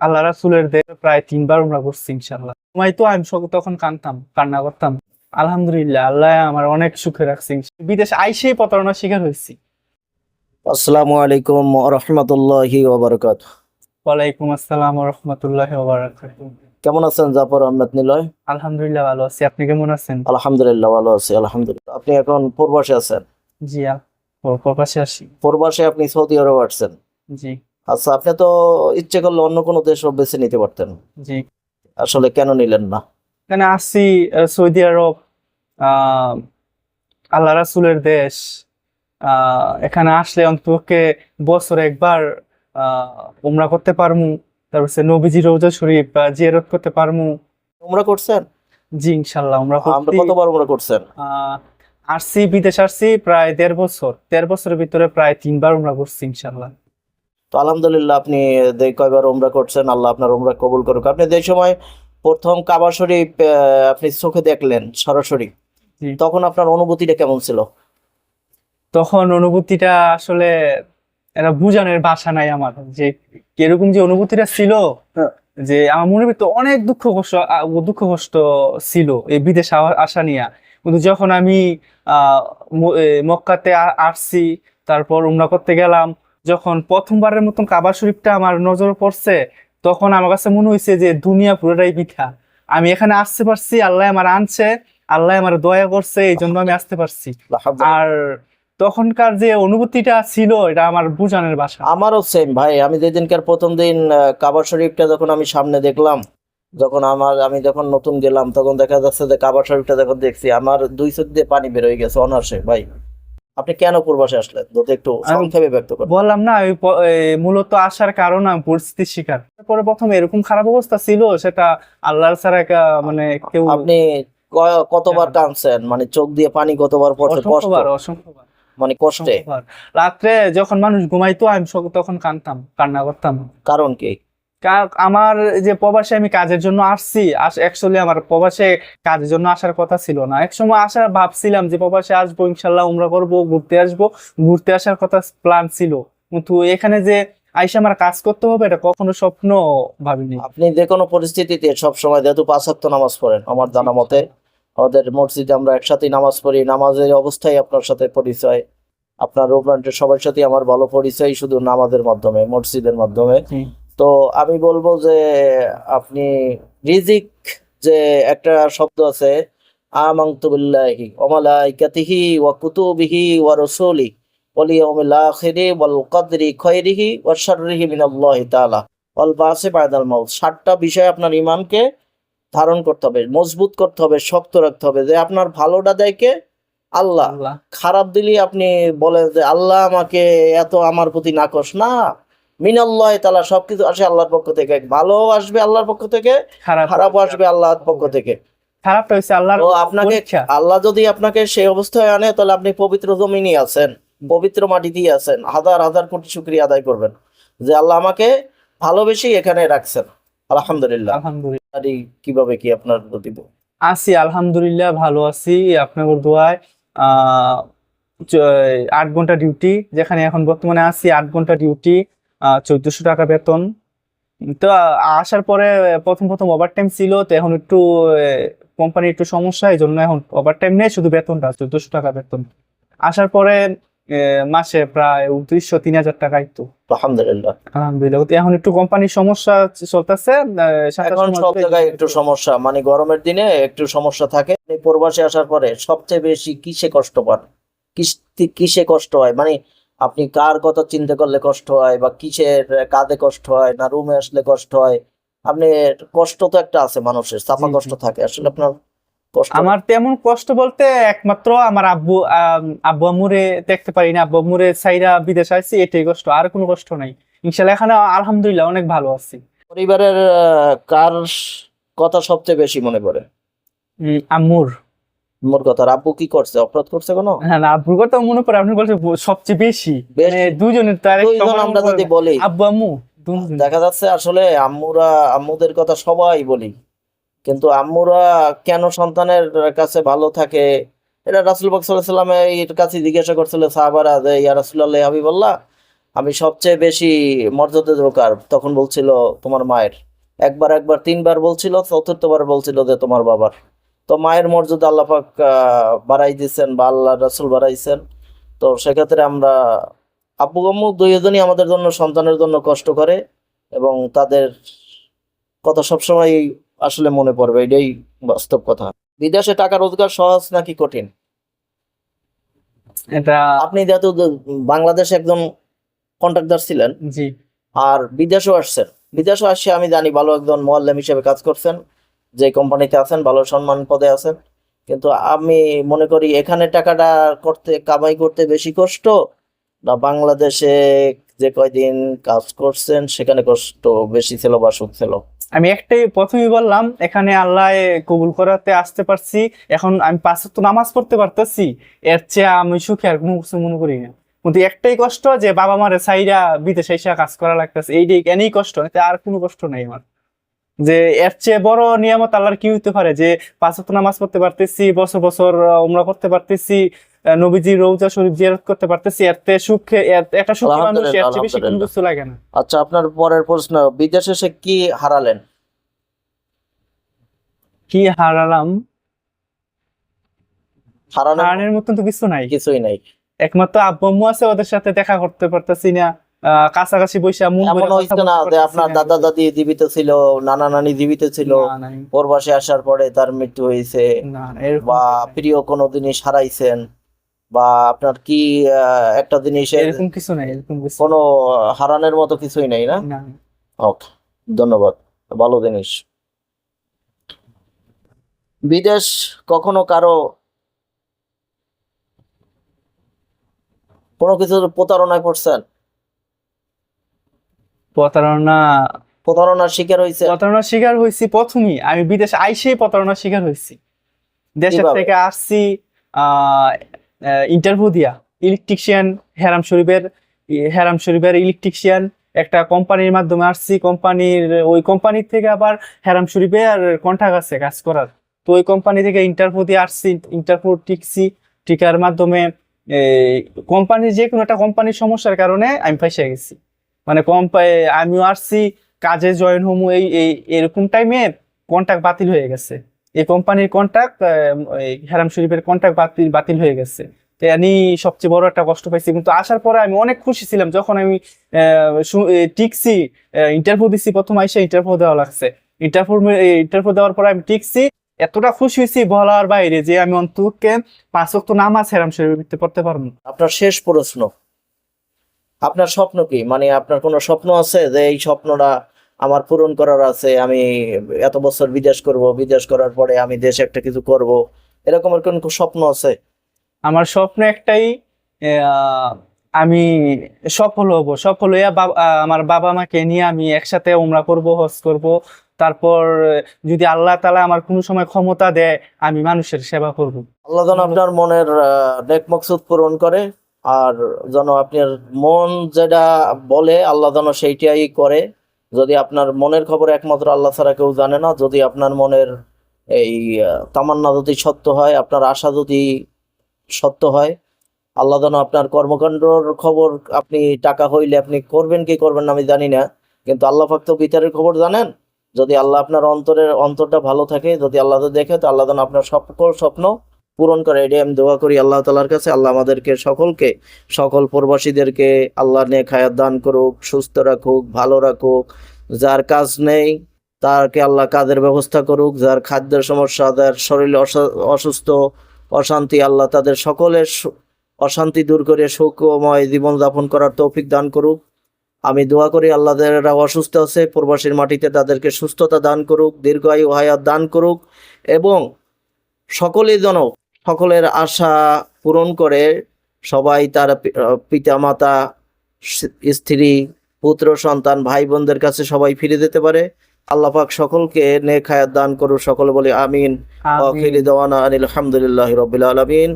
আল্লাহ রাসুলের দেহে প্রায় তিনবার আমরা করছি ইনশাল্লাহ সময় তো আমি সব তখন কানতাম কান্না করতাম। আলহামদুলিল্লাহ আল্লাহ আমার অনেক সুখে রাখছি বিদেশ আইসে প্রতারণার শিকার হয়েছি। আসসালামু আলাইকুম রহমতুল্লাহি ওবরকাত ওয়ালাইকুম আসসালাম রহমতুল্লাহ কেমন আছেন জাফর আহমেদ নিলয়? আলহামদুলিল্লাহ ভালো আছি। আপনি কেমন আছেন? আলহামদুলিল্লাহ ভালো আছি আলহামদুলিল্লাহ। আপনি এখন প্রবাসে আছেন? জি প্রবাসে আসি। প্রবাসে আপনি সৌদি আরব আসছেন? জি। আচ্ছা আপনি তো ইচ্ছে করলে অন্য কোনো দেশও বেছে নিতে পারতেন। জি। আসলে কেন নিলেন না? এখানে আসছি সৌদি আরব আল্লাহ রাসুলের দেশ এখানে আসলে অন্তপক্ষে বছরে একবার উমরা করতে পারমু তারপর সে নবীজি রোজা শরীফ আহ, জিয়ারত করতে পারমু। উমরা করছেন? জি ইনশাল্লাহ উমরা আমরা কতবার উমরা করছেন? আসছি বিদেশ আসছি প্রায় দেড় বছর দেড় বছরের ভিতরে প্রায় তিনবার উমরা করছি ইনশাল্লাহ। তো আলহামদুলিল্লাহ আপনি কয়বার উমরা করছেন আল্লাহ আপনার ওমরা কবুল করুক। আপনি যে সময় প্রথম কাবা শরীফ আপনি চোখে দেখলেন সরাসরি তখন আপনার অনুভূতিটা কেমন ছিল? তখন অনুভূতিটা আসলে এটা বুঝানোর ভাষা নাই আমার যে কীরকম যে অনুভূতিটা ছিল হ্যাঁ। যে আমার মনের ভিতরে অনেক দুঃখ কষ্ট দুঃখ কষ্ট ছিল এই বিদেশ আসা নিয়ে। কিন্তু যখন আমি আহ, মক্কাতে আসছি তারপর উমরা করতে গেলাম যখন প্রথমবারের মতন কাবা শরীফটা আমার নজরে পড়ছে তখন আমার কাছে মনে হয়েছে যে দুনিয়া পুরোটাই পিঠা আমি এখানে আসতে পারছি আল্লাহ আমার আনছে আল্লাহ আমার দয়া করছে এই জন্য আমি আসতে পারছি। আর তখনকার যে অনুভূতিটা ছিল এটা আমার বুঝানোর ভাষা। আমারও সেম ভাই আমি যেদিনকার প্রথম দিন কাবা শরীফটা যখন আমি সামনে দেখলাম যখন আমার আমি যখন নতুন গেলাম তখন দেখা যাচ্ছে যে কাবা শরীফটা যখন দেখছি আমার দুই চোখ দিয়ে পানি বের হয়ে গেছে অনার্সে ভাই। আপনি কেন পূর্বাসে আসলেন? যদি একটু সংক্ষেপে ব্যক্ত করেন। বললাম না ওই মূলত আসার কারণ আমি পরিস্থিতির শিকার। তারপরে প্রথম এরকম খারাপ অবস্থা ছিল সেটা আল্লাহর ছাড়া কা- মানে কেউ আপনি কতবার টানছেন? মানে চোখ দিয়ে পানি কতবার পড়ছে? কষ্ট? অসংখ্যবার মানে কষ্টে। রাত্রে যখন মানুষ ঘুমাইতো আমি তখন কানতাম কান্না করতাম। কারণ কা- আমার যে প্রবাসে আমি কাজের জন্য আসছি অ্যাকচুয়ালি আমার প্রবাসে কাজের জন্য আসার কথা ছিল না। এক সময় আসার ভাবছিলাম যে প্রবাসে আসব ইনশাল্লাহ উমরা করব ঘুরতে আসব। ঘুরতে আসার কথা প্ল্যান ছিল। কিন্তু এখানে যে আইসা আমার কাজ করতে হবে এটা কখনো স্বপ্ন ভাবিনি। আপনি যে কোনো পরিস্থিতিতে সব সময় যেহেতু পাঁচ ওয়াক্ত নামাজ পড়েন আমার জানা মতে আমাদের মসজিদে আমরা একসাথে নামাজ পড়ি। নামাজের অবস্থায় আপনার সাথে পরিচয়। আপনার রোবরান্টের সবার সাথে আমার ভালো পরিচয় শুধু নামাজের মাধ্যমে মসজিদের মাধ্যমে। তো আমি বলব যে আপনি রিজিক যে একটা শব্দ আছে আমানতু বিল্লাহি ওয়া কুতুবিহি ওয়া রাসূলি ওয়াল ইয়াউমিল আখিরি ওয়াল কদরি খায়রিহি ওয়া শাররিহি মিনাল্লাহি তাআলা। ওয়াল বাসি বাদাল মাউত। সাতটা বিষয় আপনার ইমানকে ধারণ করতে হবে মজবুত করতে হবে শক্ত রাখতে হবে যে আপনার ভালোটা দেখে আল্লাহ। আল্লাহ। খারাপ দিলে আপনি বলেন যে আল্লাহ আমাকে এত আমার প্রতি নাকশ না। মিনাল্লাহ তালা সবকিছু আসে আল্লাহর পক্ষ থেকে। ভালো আসবে আল্লাহর পক্ষ থেকে খারাপ আসবে আল্লাহর পক্ষ থেকে। খারাপটা হচ্ছে আল্লাহর আপনাকে আল্লাহ যদি আপনাকে সেই অবস্থায় আনে তাহলে আপনি পবিত্র জমিনই আছেন পবিত্র মাটিতেই আছেন। হাজার হাজার কোটি শুক্রিয়া আদায় করবেন যে আল্লাহ আমাকে ভালোবেসেই এখানে রাখছেন। আলহামদুলিল্লাহ। আলহামদুলিল্লাহ। কীভাবে কি আপনার দিব আছি আলহামদুলিল্লাহ ভালো আছি। আপনার দোয়ায় আহ আট ঘণ্টা ডিউটি যেখানে এখন বর্তমানে আছি আট ঘণ্টা ডিউটি। চোদ্দশো টাকা বেতন। তো আসার পরে প্রথম প্রথম ওভারটাইম ছিল তো এখন একটু কোম্পানির একটু সমস্যা এই জন্য এখন ওভারটাইম নেই শুধু বেতনটা চোদ্দশো টাকা বেতন। আসার পরে মাসে প্রায় উনত্রিশশো তিন হাজার টাকাই তো আলহামদুলিল্লাহ। আলহামদুলিল্লাহ এখন একটু কোম্পানির সমস্যা চলতেছে এখন সব জায়গায় একটু সমস্যা মানে গরমের দিনে একটু সমস্যা থাকে। প্রবাসে আসার পরে সবচেয়ে বেশি কিসে কষ্ট পান কিসে কষ্ট হয়? মানে আপনি কার কথা চিন্তা করলে কষ্ট হয় বা কিসের কাঁধে কষ্ট হয় না রুমে আসলে কষ্ট হয়? আপনি কষ্ট তো একটা আছে মানুষের চাপা কষ্ট থাকে। আসলে আপনার আমার তেমন কষ্ট বলতে একমাত্র আমার আব্বু আব্বু আম্মুরে দেখতে পারি না। আব্বু আম্মুরে সাইরা বিদেশ আসছি এটাই কষ্ট। আর কোনো কষ্ট নাই। ইনশাল্লাহ এখানে আলহামদুলিল্লাহ অনেক ভালো আছি। পরিবারের কার কথা সবচেয়ে বেশি মনে পড়ে? আম্মুর। কথা আব্বু কি করছে? অপরাধ করছে কোনো? হ্যাঁ না আব্বুর কথা মনে পড়ে। আপনি বলছেন সবচেয়ে বেশি? মানে দুজনের তো আর একটা দুইজন মনে আমরা যদি বলি। আব্বু আম্মু দেখা যাচ্ছে আসলে আম্মুরা আম্মুদের কথা সবাই বলি। কিন্তু আম্মুরা কেন সন্তানের কাছে ভালো থাকে? এটা রাসুল বাক সাল্লামের কাছে জিজ্ঞাসা করছিল সাহাবারা যে ইয়া রাসুল্লাহ হাবিবাল্লাহ আমি সবচেয়ে বেশি মর্যাদা দেবো কার তখন বলছিল তোমার মায়ের। একবার একবার তিনবার বলছিল চতুর্থবার বলছিল যে তোমার বাবার। তো মায়ের মর্যাদা আল্লাহ পাক বাড়াই দিয়েছেন বা আল্লাহ রাসুল বাড়াইছেন। তো সেক্ষেত্রে আমরা আব্বু আম্মু দুইজনই আমাদের জন্য সন্তানের জন্য কষ্ট করে এবং তাদের কথা সবসময় আসলে মনে পড়বে এটাই বাস্তব কথা। বিদেশে টাকা রোজগার সহজ নাকি কঠিন? এটা আপনি যেহেতু বাংলাদেশে একদম কন্ট্রাক্টর ছিলেন জি। আর বিদেশেও আসছেন বিদেশে আসছে আমি জানি ভালো একজন মোয়াল্লেম হিসেবে কাজ করছেন। যে কোম্পানিতে আছেন, ভালো সম্মান পদে আছেন। কিন্তু আমি মনে করি এখানে টাকাটা করতে, কামাই করতে বেশি কষ্ট না, বাংলাদেশে যে কয়দিন কাজ করছেন, সেখানে কষ্ট বেশি ছিল বা সুখ ছিল। আমি একটাই প্রথমেই বললাম, এখানে আল্লাহ কবুল করাতে আসতে পারছি। এখন আমি পাঁচ তো নামাজ পড়তে পারতেছি, এর চেয়ে আমি সুখী আর কোনো কিছু মনে করি না। কিন্তু একটাই কষ্ট যে বাবা মারে সাইরা বিদেশে কাজ করা লাগতেছে, এইটাই, এনেই কষ্ট আর কোনো কষ্ট নাই আমার। যে এর চেয়ে বড় নিয়ামত আল্লাহর কি হইতে পারে? যে পাঁচ ওয়াক্ত নামাজ পড়তে পারতেছি বছর বছর উমরা করতে পারতেছি রৌজা শরীফ জিয়ারত করতে পারতেছি এর সুখে একটা সুখী মানুষ এর চেয়ে বেশি কিছু লাগে না। আচ্ছা আপনার পরের প্রশ্ন বিদেশে এসে কি হারালেন? কি হারালাম? হারানোর মতন তো কিছু নাই। কিছুই নাই। একমাত্র আব্বু আম্মু আছে ওদের সাথে দেখা করতে পারতেছি না। কাছাকাছি বৈশা আপনার দাদা দাদি জীবিত ছিল নানা নানি জীবিত ছিল। প্রবাসে আসার পরে তার মৃত্যু হয়েছে বা প্রিয় কোনো জিনিস হারাইছেন বা আপনার কি একটা জিনিস এরকম কিছু নাই এরকম কিছু কোনো হারানোর মতো কিছুই নাই না? না ওকে ধন্যবাদ ভালো জিনিস। বিদেশ কখনো কারও কোনো কিছুর প্রতারণায় পড়ছেন? প্রতারণা প্রতারণার শিকার হয়েছে প্রতারণার শিকার হয়েছি প্রথমেই। আমি বিদেশে আইসেই প্রতারণার শিকার হয়েছি দেশের থেকে আসছি ইন্টারভিউ দিয়া। ইলেকট্রিশিয়ান হেরাম শরীফের হেরাম শরীফের ইলেকট্রিশিয়ান একটা কোম্পানির মাধ্যমে আসছি। কোম্পানির ওই কোম্পানির থেকে আবার হেরাম শরীফের কন্ট্যাক্ট আছে কাজ করার। তো ওই কোম্পানি থেকে ইন্টারভিউ দিয়ে আসছি ইন্টারভিউ টিকছি। টিকার মাধ্যমে কোম্পানির যে কোনো একটা কোম্পানির সমস্যার কারণে আমি ফাইসে গেছি। মানে কোম্পানি আমিও আসছি, কাজে জয়েন হমু, এই এই, এরকম টাইমে কন্ট্যাক্ট বাতিল হয়ে গেছে। এই কোম্পানির কন্ট্যাক্ট হেরাম শরীফের কন্ট্যাক্ট বাতিল বাতিল হয়ে গেছে। তো আমি সবচেয়ে বড় একটা কষ্ট পাইছি, কিন্তু আসার পরে আমি অনেক খুশি ছিলাম, যখন আমি টিকছি ইন্টারভিউ দিছি, প্রথম আইসা ইন্টারভিউ দেওয়া লাগছে। ইন্টারভিউ ইন্টারভিউ দেওয়ার পরে আমি টিকছি এতটা খুশি হয়েছি বলার বাইরে যে আমি অন্তকে পাঁচ ওয়াক্ত নামাজ হেরাম শরীফে পড়তে পারব। আপনার শেষ প্রশ্ন। আপনার স্বপ্ন কি? মানে আপনার কোনো স্বপ্ন আছে যে এই স্বপ্নটা আমার পূরণ করার আছে আমি এত বছর বিদেশ করব বিদেশ করার পরে আমি দেশে একটা কিছু করব এরকমের কোন স্বপ্ন আছে? আমার স্বপ্ন একটাই আমি সফল হব সফল হইয়া আমার বাবা মাকে নিয়ে আমি একসাথে উমরা করব হজ করব তারপর যদি আল্লাহ তালা আমার কোনো সময় ক্ষমতা দেয় আমি মানুষের সেবা করব। আল্লাহ যেন আপনার মনের নেক মকসুদ পূরণ করে। আর যেন আপনার মন যেটা বলে, আল্লাহ যেন সেইটাই করে। যদি আপনার মনের খবর একমাত্র আল্লাহ ছাড়া কেউ জানে না, যদি আপনার মনের এই তামান্না যদি সত্য হয়, আপনার আশা যদি সত্য হয়, আল্লাহ যেন আপনার কর্মকাণ্ডর খবর আপনি টাকা হইলে আপনি করবেন কি করবেন না আমি জানি না। কিন্তু আল্লাহ পাক তো ভিতরের খবর জানেন। যদি আল্লাহ আপনার অন্তরের অন্তরটা ভালো থাকে, যদি আল্লাহ দেখে, তো আল্লাহ যেন আপনার সকল স্বপ্ন পূরণ করে, এটাই আমি দোয়া করি আল্লাহ তালার কাছে। আল্লাহ আমাদেরকে সকলকে, সকল প্রবাসীদেরকে আল্লাহ নিয়ে খায়াত দান করুক, সুস্থ রাখুক, ভালো রাখুক। যার কাজ নেই তারকে আল্লাহ কাজের ব্যবস্থা করুক। যার খাদ্যের সমস্যা, যার শরীর অসুস্থ, অশান্তি, আল্লাহ তাদের সকলের অশান্তি দূর করে সুখময় জীবনযাপন করার তৌফিক দান করুক। আমি দোয়া করি আল্লাহ যারা অসুস্থ আছে, প্রবাসীর মাটিতে তাদেরকে সুস্থতা দান করুক, দীর্ঘায়ু হায়াত দান করুক এবং সকলেই যেন সকলের আশা পূরণ করে সবাই তার পিতা মাতা স্ত্রী পুত্র সন্তান ভাই বোনদের কাছে সবাই ফিরে যেতে পারে। আল্লাহ পাক সকলকে নেক হায়াত দান করুক সকলে বলি আমিন। আলহামদুলিল্লাহ আখিরি দাওয়ানা আনিল হামদুলিল্লাহি রাব্বিল আলামিন।